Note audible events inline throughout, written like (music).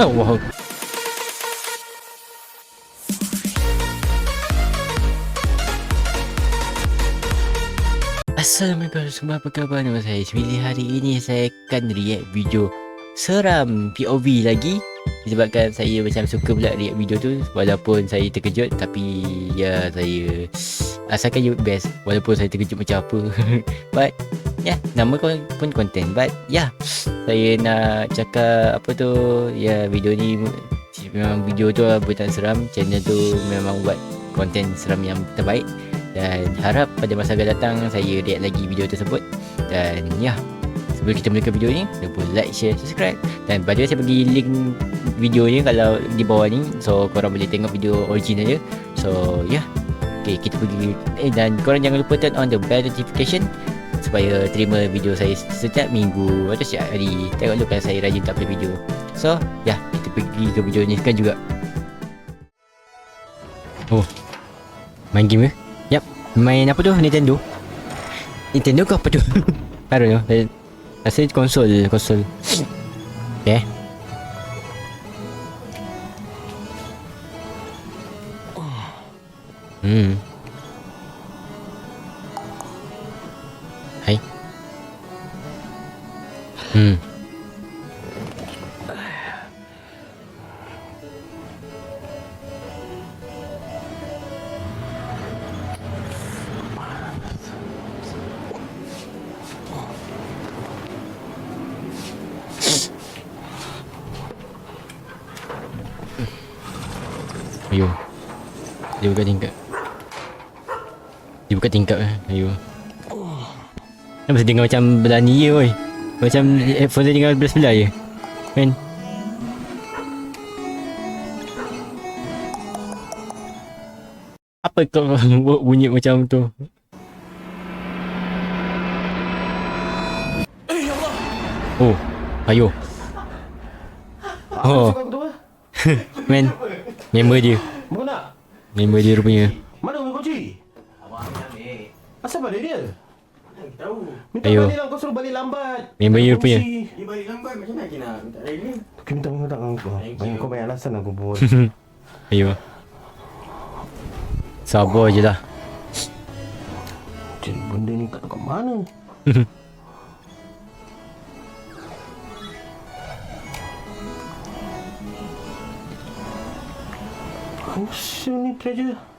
Oh. Assalamualaikum semua. Apa khabar? Nama saya Smiley hari ini saya akan react video seram POV lagi disebabkan saya macam suka pula react video tu. Walaupun saya terkejut tapi ya saya asalkan you best walaupun saya terkejut macam apa. (laughs) But yeah, nama kon- pun konten but yeah, saya nak cakap apa tu ya video ni memang video tu buatan seram. Channel tu memang buat konten seram yang terbaik. Dan harap pada masa akan datang saya react lagi video tersebut. Dan ya sebelum kita mulakan video ni jangan lupa like share subscribe. Dan pada saya bagi link video ni kalau di bawah ni. So korang boleh tengok video original dia. So ya okay, kita pergi eh, dan korang jangan lupa turn on the bell notification supaya terima video saya setiap minggu atau setiap hari tengok dulu kalau saya rajin tak upload video so ya kita pergi ke video ni sekarang juga oh main game ke? Yap, main apa tu? Nintendo. Nintendo ke apa tu? (laughs) I don't know. Eh, Rasa konsol, konsol. Okay. Hmm. Hai. Hmm. Ayo. Dia buka tingkap. Dia buka tingkap eh. Ayo. Kenapa saya dengar macam berani je oi. Macam headphone saya dengar belah-sebelah je. Kan? Apa kau (laughs) bunyi macam tu? Oh, ayo. Oh, Cakap tu apa? (laughs) men. Member dia. Member dia rupanya. Balik dia? Tahu. Minta Ayo. balik lah kau suruh balik lambat. Member Ada you punya. Dia balik lambat macam mana kita nak minta lain Aku minta minta minta kau. Banyak kau banyak alasan aku pun. (laughs) Ayo. Sabar je lah. Cik, benda ni kat kat mana? (laughs) Masa ni treasure?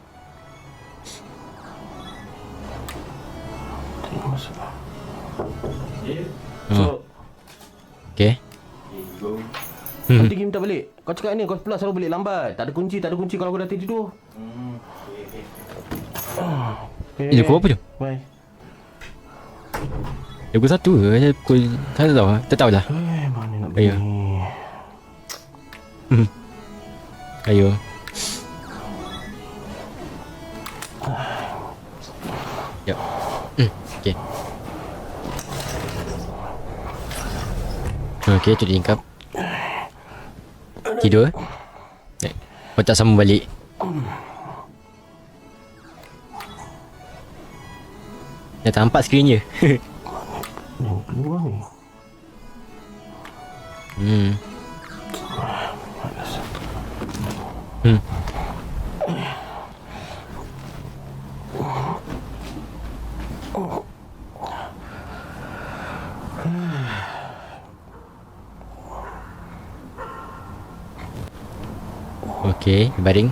Kau cakap ni kau pula selalu balik lambat. Tak ada kunci, tak ada kunci kalau kau dah tidur. Hmm. Okay, okay. Eh, pukul apa tu? Bye. Dia pukul satu ke? Dia pukul... Tak tahu lah. Tak tahulah. Eh, mana nak pergi? Ayo. Yap. Hmm. Okay. Okay, tu dia tingkap. Tidur. Eh, Kau tak sambung balik. Dah tak nampak skrin je. (laughs) Hmm. Hmm. Okey, baring.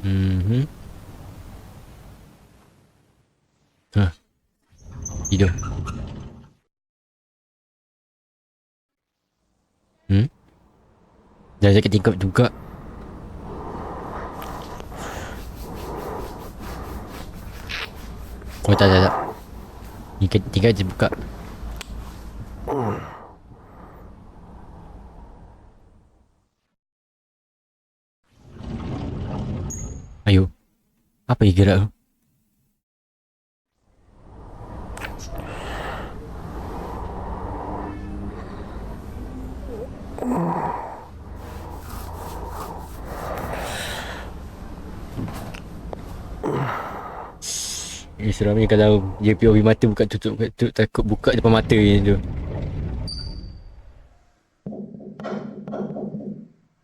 Mhm. Ha. Hmm? Dah sakit tingkap juga. Oh tak tak tak. Tingkap, tingkap je buka. Ayo. Apa yang gerak tu? Seram ni kalau dia POV mata buka tutup buka tutup takut buka depan mata je tu.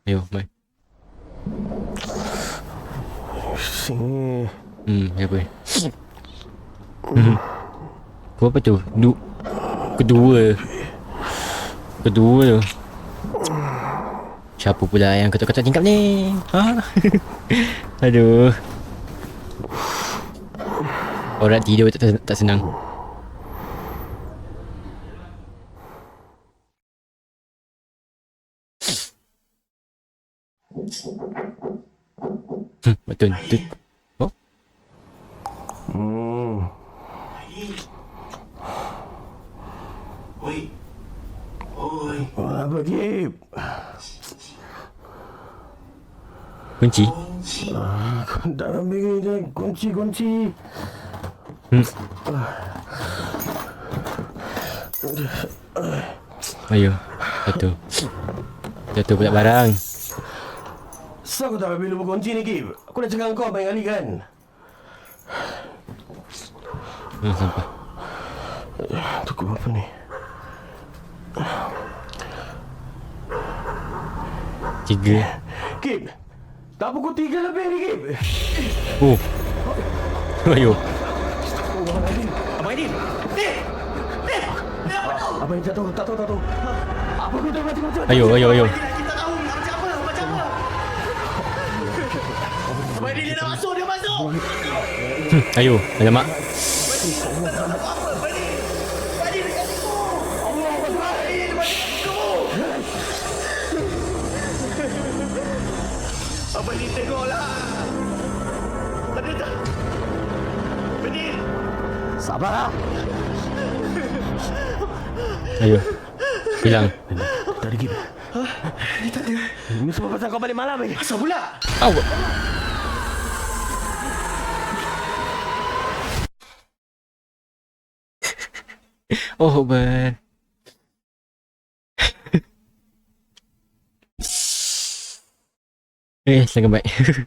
Ayo, mai. Sini. Hmm, apa? Hmm. Kau apa tu? Du kedua. Kedua tu. Siapa pula yang ketuk-ketuk tingkap ni? Ha? (laughs) Aduh. Orang tidur tak, tak, tak senang. Hmm, betul. Tu. Oh, Hmm. Oi. Oi. Apa Gip? kunci. Dalam beg ni dah kunci-kunci. Ayo. Jatuh. Jatuh pula barang. Kenapa kau tak ambil nombor kunci ni Gip? Aku dah cakap kau banyak kali kan? Hmm, sampah. Tukuk apa ni? Tiga. Gip! Tak pukul tiga lebih ni Gip! Oh. Ayo. Abang Aidil! Dip! Dip! Abang Aidil tak tahu, tak tahu, tak tahu. Apa kau dah macam-macam? Ayo, ayo, ayo. Kita tahu macam apa, macam apa. Abang Aidil dia dah masuk, dia masuk. Hmm, ayo. Alamak. Sabarlah! Ayo. Hilang. Tak ada Gip. Ini tak ada. Ini semua pasal kau balik malam ni. Asal pula? Au. Oh, ber. eh, sangat baik.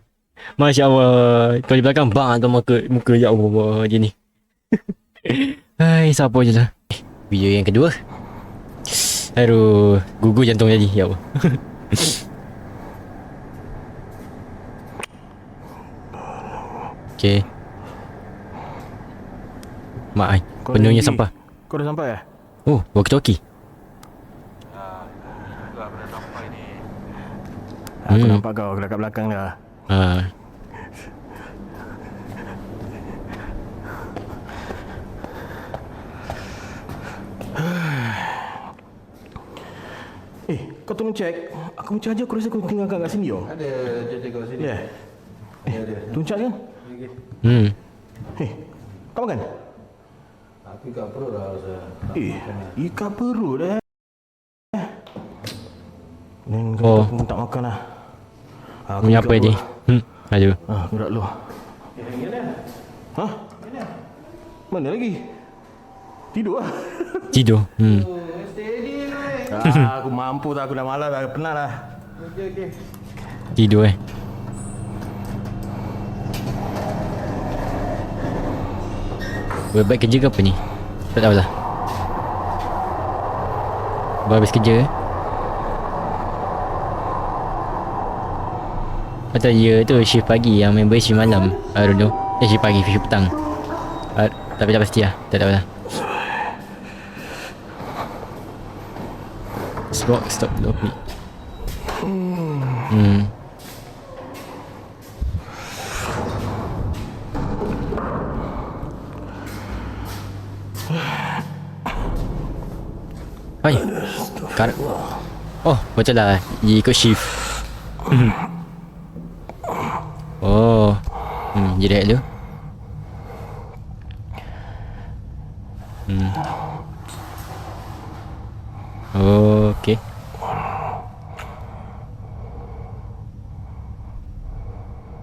(laughs) Masya Allah. Kau di belakang bang atau muka muka ya Allah dia ni. (laughs) Hai, siapa je lah. Video yang kedua. Aduh, gugur jantung jadi. Ya Allah. (laughs) Okay. Mak ai. Penuhnya sampah. Kau dah sampai eh? Oh, walkie-talkie. Aku Hmm. nampak kau, aku dah kat belakang dah. Ha. Eh, kau tolong check. Aku macam aja aku rasa kau tinggalkan kat sini oh. Ada jadi kau sini. Ya. Eh, tolong check kan? Hmm. Eh, kau makan? Aku kat perut dah rasa. Eh, ikan perut eh. Dan Oh. kau pun tak makan lah. Ah, Punya ikat apa perut ni? Hmm. Aduh. Ah, gerak lu. Hah? Mana lagi? Tidur lah. Tidur. Hmm. Ah, aku mampu tak, aku dah malas dah, penat lah. Okey okey. Tidur eh. Baik kerja ke apa ni? Tak tahu lah. Baru habis kerja eh. Atau ya tu shift pagi yang member shift malam. I don't know. Eh shift pagi, shift petang. Uh, tapi tak pasti lah. Tak tahu lah. Stop, stop, stop ni. Hmm. Hai. Kar Oh, betul lah. Dia ikut shift. Hmm. oh. Hmm, jadi dulu.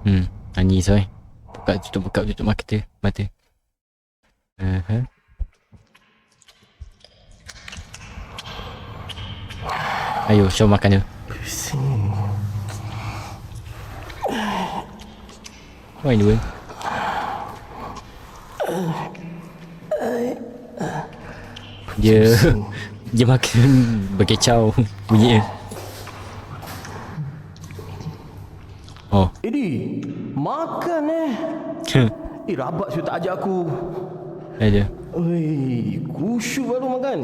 Hmm, nangis sorry. Buka tutup buka tutup mata mata. Uh-huh. Ayo, show makan dia. Why doing? Dia Dia makan Berkecau bunyi dia Oh. Ini Makan eh? Eh rabat sudah tak ajak aku. Ada Oi, kusyuk baru makan.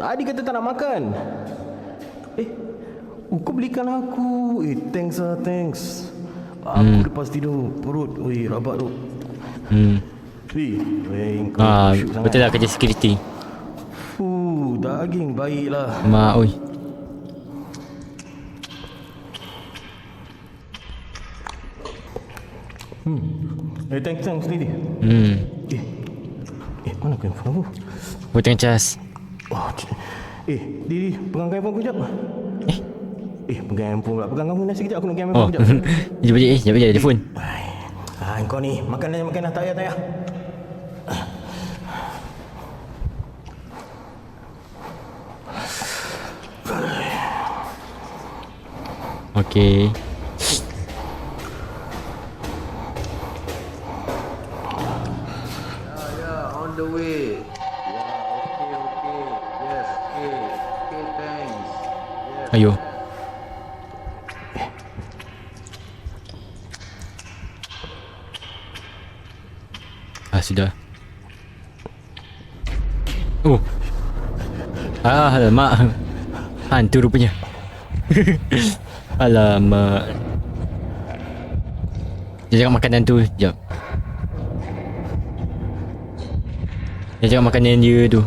Tadi kata tak nak makan. Eh Kau belikan aku. Eh thanks lah thanks. Aku hmm. lepas tidur Perut Oi rabat tu. Hmm. Eh eh, kau Ah, betul lah kerja security. Uh, daging baiklah. Mak oi Eh thanks thanks ni Hmm Eh Eh mana kan phone aku Aku tengah cas Oh, c- eh, Didi, pegang handphone aku sekejap. Eh? Eh, pegang handphone pula. Pegang kamu nasi sekejap. Aku nak pegang Oh handphone sekejap. (laughs) Sekejap sekejap eh Sekejap sekejap telefon ah, kau ni, makan dah, makan dah. Tak payah, tak payah. Okay Ayo. Ah sudah. Oh. Ah alamak Hantu rupanya. (laughs) Alamak Dia cakap makanan tu Sekejap Dia cakap makanan dia tu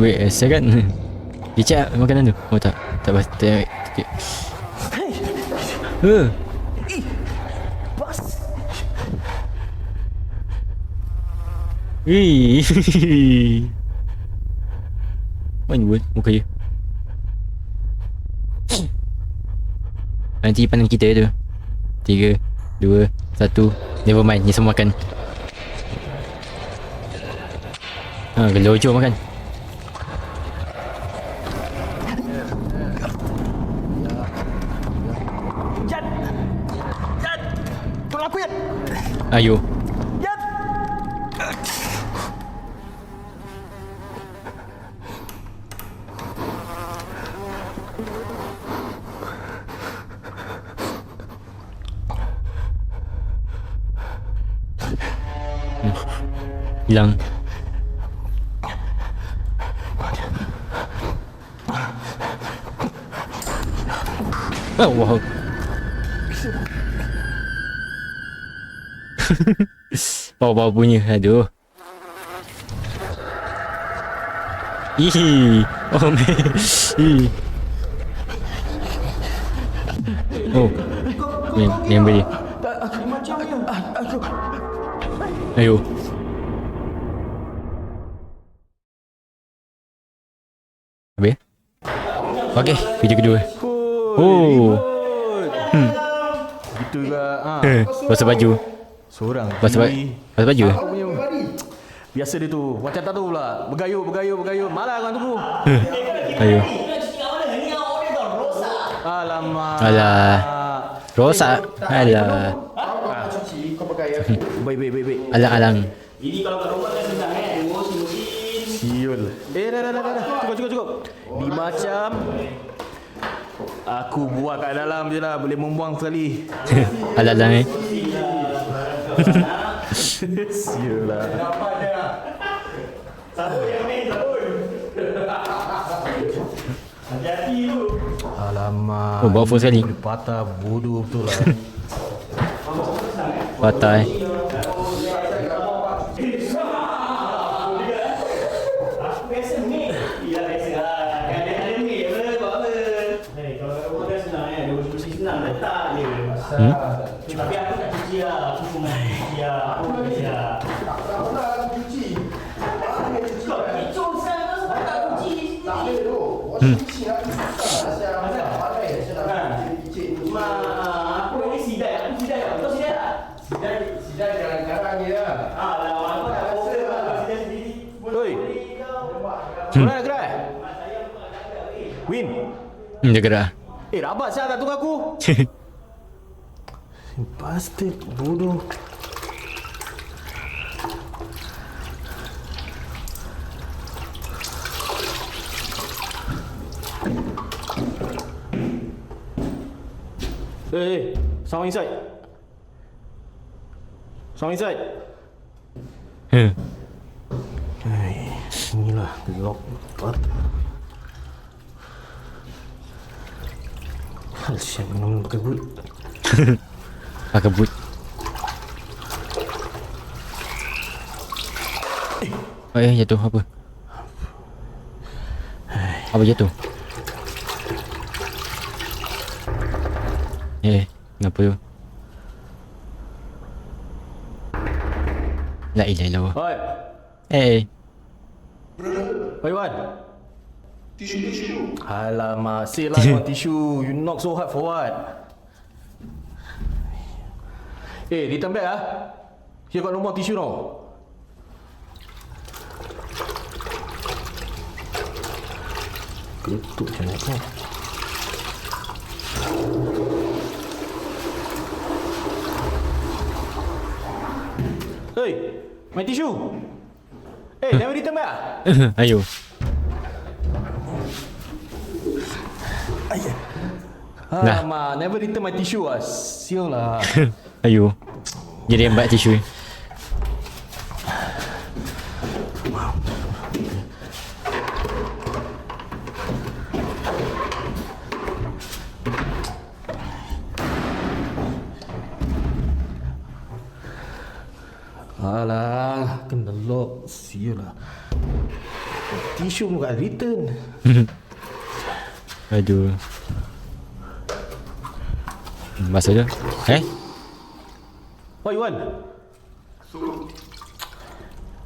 Wait a second Dia cakap makanan tu? Oh tak. Tak pas Tak tak Huh? Bas. Wih Mana buat muka dia. Nanti pandang kita tu. Tiga Dua Satu. Never mind Ni semua makan. Ha gelojo makan Jad. Jad. Tolong aku, Jad. Ayo Jad. Hilang Oh wow (laughs) Bau-bau punya Aduh Ih Oh man Ih Oh dia aku macamnya. Ah, Aku. Ayo Habis Okay Video kedua Oh Hmm. Gitu juga. Ha. Eh, Basuh baju Seorang. Basuh baju eh? Aku punya? Biasa dia tu. Macam tak tahu pula. Bergayut bergayut bergayut Malah kan tu Ayo. Alamak. Alah. Rosak. Alah. Baik baik baik baik. Alang-alang. Siul. Eh dah dah dah dah dah. Cukup cukup cukup. Di macam Aku buat kat dalam je lah. Boleh membuang sekali. (laughs) Alang-alang eh Siul lah Alamak Oh, powerful sekali. Boleh Patah bodoh betul lah Patah eh Hmm? Hmm dia gerak Eh, rabat siapa tak tunggu aku? (laughs) Bastard, bodoh. Hey, hey, someone inside. Someone inside. Hmm. Hai, inilah lock. What? Hal siap minum pakai boot. Pakai boot. Oh, eh, jatuh apa? Apa jatuh? Eh, kenapa tu? La ilaha illallah. Oi, Eh, oi Wan. Tisu tisu. Alamak, say lah want tisu. You knock so hard for what? Eh, return back ah. Here got no more tissue now. Ketuk macam mana? Hey, my tissue. Eh, never return back ah? (laughs) ayo. Nah. Alamak, never return my tissue ah. Sial lah. (laughs) Ayo. Jadi embat tisu. Alah, kena lock. Sial lah. Tissue pun tak return. (laughs) Aduh. Masa tu. Eh? What you want?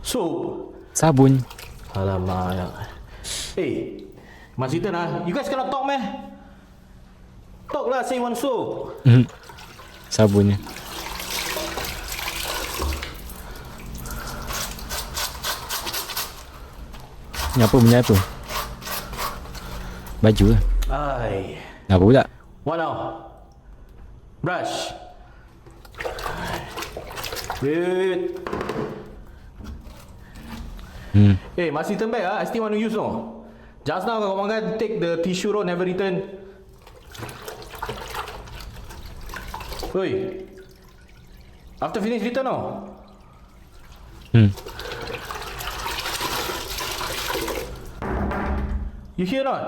Soup. Sabun. Alamak. Hey, Mas Ethan ah, you guys cannot talk meh? Talk lah, say one soup. Mhm. Sabun ni. Ni apa punya apa? Baju lah. Ay. Apa pula? What now? Brush. Wait. Hmm. Hey, masih turn back ah. I still want to use no. Just now kau makan take the tissue roll never return. Oi. After finish return no. Hmm. You hear not?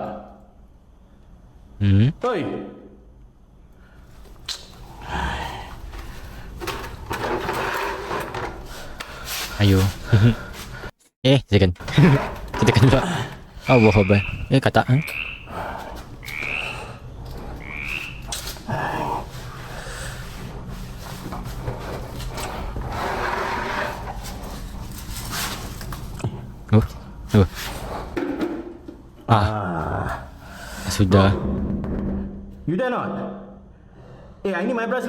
Hmm. Oi. Ayo. (laughs) eh, second. Kita kan tak. Allah Akbar. Eh, kata. Eh? Oh. Oh. Ah. Sudah. You there not? Eh, I need my brush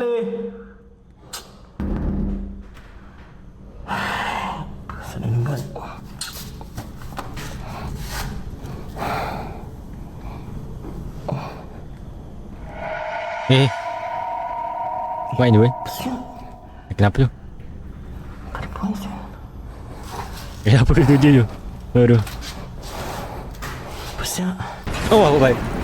Eh. Buat ni, Kenapa tu? Kenapa tu dia tu? Aduh. Pasal Oh, aku baik.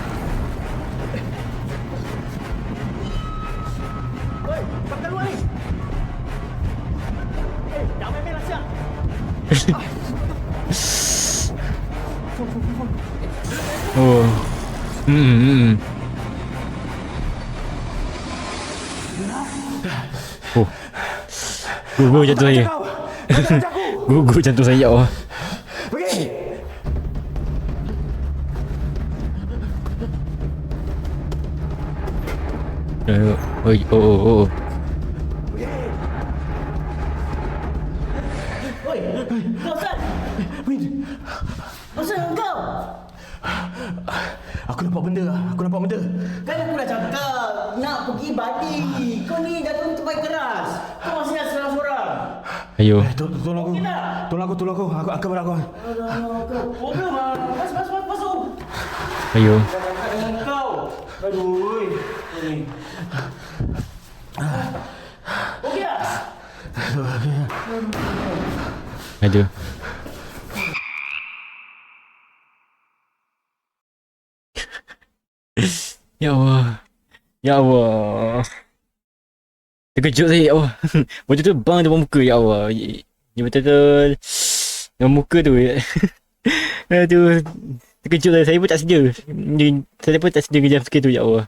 Gugur jantung saya. Gugur jantung saya. Oh. Pergi. Uh, oh, oh, oh, oh. Ayo. Eh, tol- tolong aku. Tolong aku, tolong aku. Aku angkat barang aku. Problem ah. Masuk, masuk, masuk. Ayo. Kau. Aduh. Ni. Okey tak? Aduh. ya Allah. Ya Allah. Terkejut saya ya Allah. (laughs) Betul-betul bang depan muka ya Allah. Ni betul-betul depan muka tu. (laughs) Aduh. Terkejut saya. Saya pun tak sedia. Saya pun tak sedia jam sikit tu ya Allah.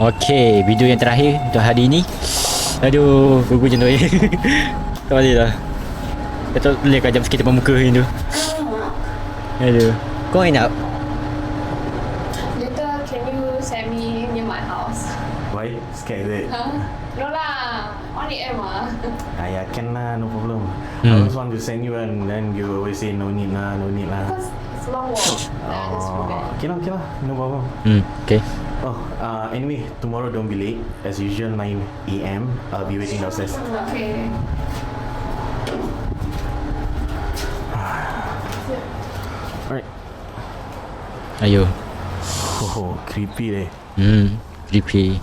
Okay, video yang terakhir untuk hari ini. Aduh, gugur jantung saya. tak boleh lah. Tahu boleh kajam sikit depan muka ni tu. Aduh. Kau nak I always want to send you and then you always say no need lah, no need lah. Because it's long walk. I just Oh, forget. okay lah, okay lah, no problem. Hmm, okay. Oh, uh, anyway, tomorrow don't be late. As usual, 9 a.m. I'll be waiting downstairs. Okay. (sighs) Alright. Ayo. Oh, creepy leh. Hmm, creepy.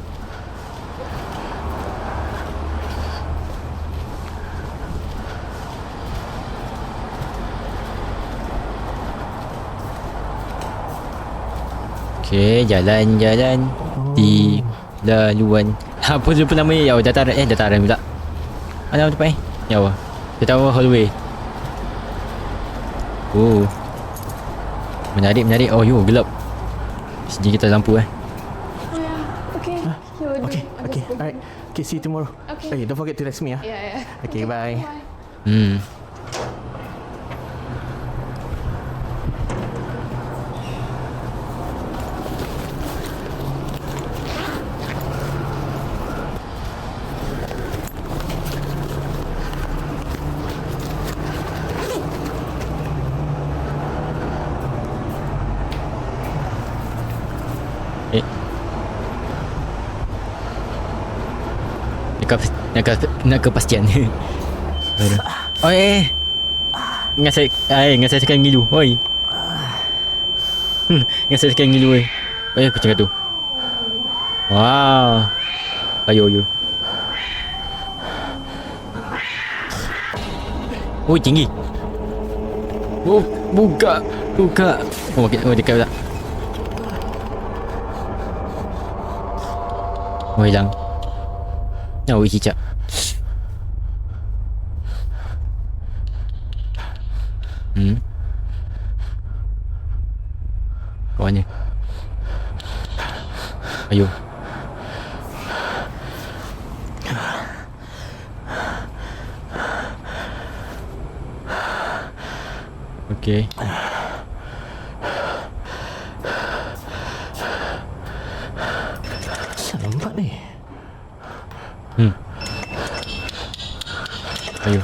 Okay, jalan-jalan di laluan. (laughs) Apa tu pun namanya? Ya Allah, dataran. Eh, dataran pula. Mana nama tempat ni? Ya Allah. Kita tahu hallway. Oh. Menarik, menarik. Oh, yo, gelap. Sini kita lampu eh. Oh yeah. Okay. Okay, okay, go. alright. Okay, see you tomorrow. Okay. Hey, don't forget to text me, ah. Yeah, yeah. Okay, bye. Bye. Hmm. Eh. Nak ke- nak ke- nak kepastian. Oh eh. Ingat saya eh ingat saya sekarang ngilu. Oi. Hmm, ingat saya sekarang ngilu oi. Eh kucing tu. Wah. Ayo ayo. Oi tinggi. Oh, buka. Buka. Oh, okay. oh dekat pula. Oh hilang. Oh cicak. Hmm. Kat mana? Ayo. Okay. Asal lambat ni? Hmm. Ayo.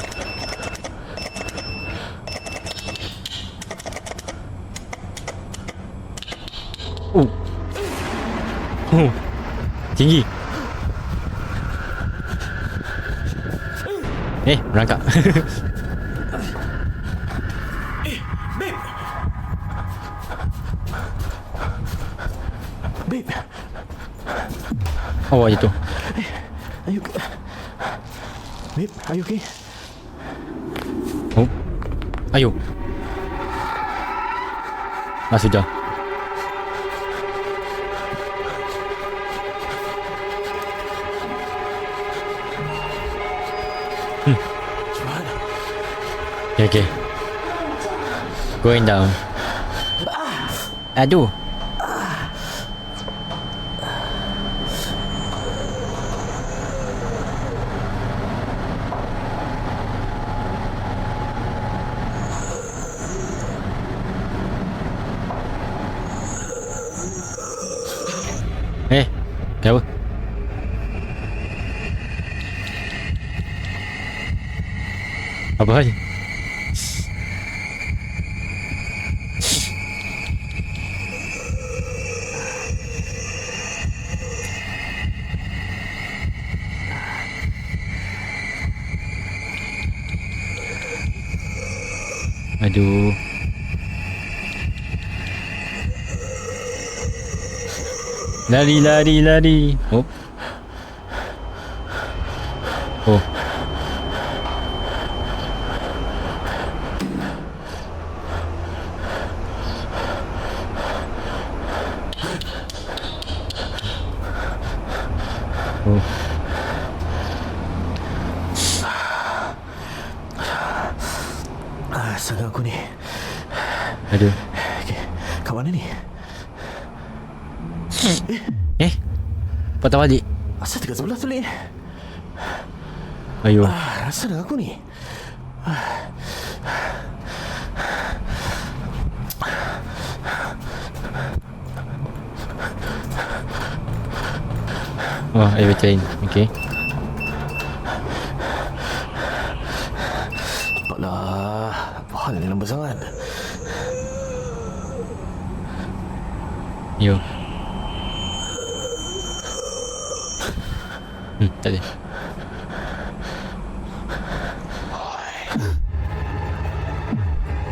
Oh. Oh. Tinggi. Eh, merangkak. Oh, itu. Babe, are you okay? Ayo. Ah, sudah. Cepat. Okay, okay. Going down. Aduh. maju. Lari, lari, lari. Oh. Oh. Patah balik Asal dekat sebelah tu ni? Ayo Ah, rasa dah aku ni. Oh air betul lain Okay Cepatlah. Apa hal ni lambat sangat? Yo Ada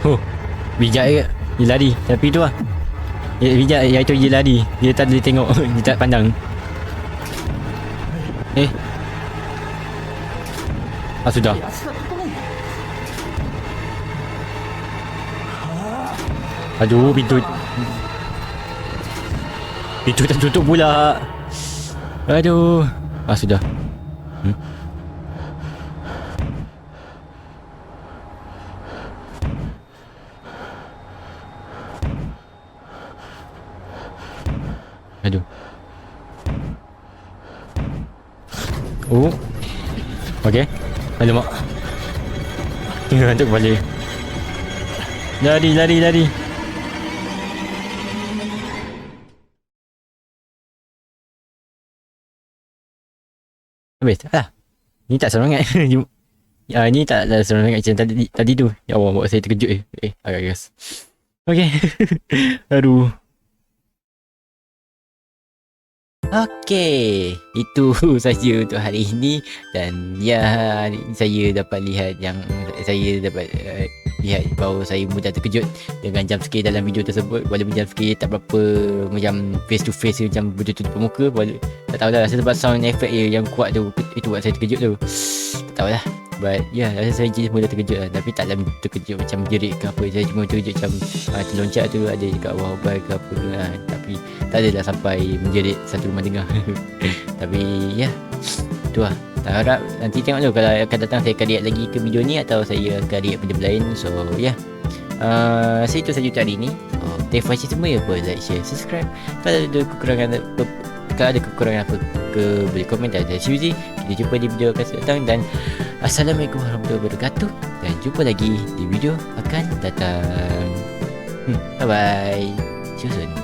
Oh Bijak ke Dia lari. Tapi tu lah. Dia, Bijak yang itu dia lari. Dia tak boleh tengok. (laughs) Dia tak pandang. Eh. Ah sudah? Aduh pintu. Pintu tak tutup pula. Aduh. Ah sudah Oh. Okay Alamak Ngantuk kepala Lari lari lari Habis Alah Ni tak seronok (laughs) Ni- Ah, ni tak ada seronok macam tadi tadi tu. Ya Allah, buat saya terkejut eh. Eh, agak guys. Okay. (laughs) Aduh. Okay, itu (laughs) saja untuk hari ini dan ya saya dapat lihat yang saya dapat uh, lihat bahawa saya mudah terkejut dengan jump scare dalam video tersebut. Walaupun jump scare tak berapa macam face to face macam betul-betul depan muka wala- tak tahulah rasa sebab sound effect dia yang kuat tu itu buat saya terkejut tu. (sniffs) Tak tahulah. But ya yeah, rasa saya jenis mudah terkejut lah. Tapi tak dalam terkejut macam jerit ke apa. Saya cuma terkejut macam uh, terloncat tu ada kat bawah bar ke apa uh, tapi tak adalah sampai menjerit satu rumah dengar (laughs) tapi ya yeah, tu lah tak harap nanti tengok dulu kalau akan datang saya akan react lagi ke video ni atau saya akan react benda lain. So ya. Yeah. Uh, saya itu saja untuk hari ini so, Thank you semua ya apa Like, share, subscribe. Kalau ada kekurangan Kalau ada kekurangan apa ke Boleh komen dan saya Suzy Kita jumpa di video akan datang Dan Assalamualaikum warahmatullahi wabarakatuh. Dan jumpa lagi di video akan datang. Hmm, Bye bye See you soon